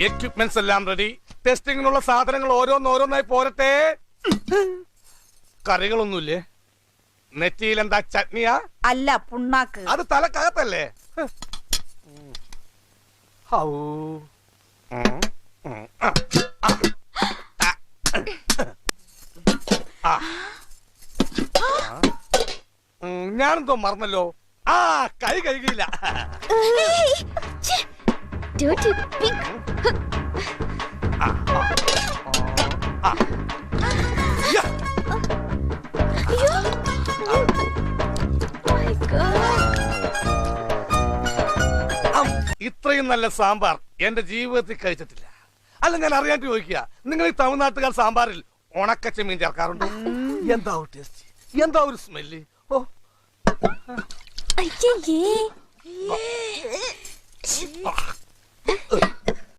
Equipments എല്ലാം ready ടെസ്റ്റിങ്ങിനുള്ള സാധനങ്ങൾ ഓരോന്നോരോന്നായി പോരട്ടെ കറികളൊന്നുമില്ലേ നെറ്റിയിൽ എന്താ ചട്നിയാ അല്ല പുണ്ണാക്ക് അത് തലക്കകത്തല്ലേ ഹൗ ഞാനെന്തോ മറന്നല്ലോ ആ കൈ കഴുകിയില്ല Dirty pig. യ്യ. My God. അം, ഇത്രയും നല്ല സാമ്പാർ എന്റെ ജീവിതത്തിൽ കഴിച്ചിട്ടില്ല അല്ല ഞാൻ അറിയാൻ ചോദിക്കുക നിങ്ങൾ ഈ തമിഴ്നാട്ടുകാർ സാമ്പാറിൽ ഉണക്കച്ചമീൻ ചേർക്കാറുണ്ട് എന്താ ഒരു ടേസ്റ്റ് എന്താ ഒരു സ്മെല്ല് ഓ അയ്യേ ആ.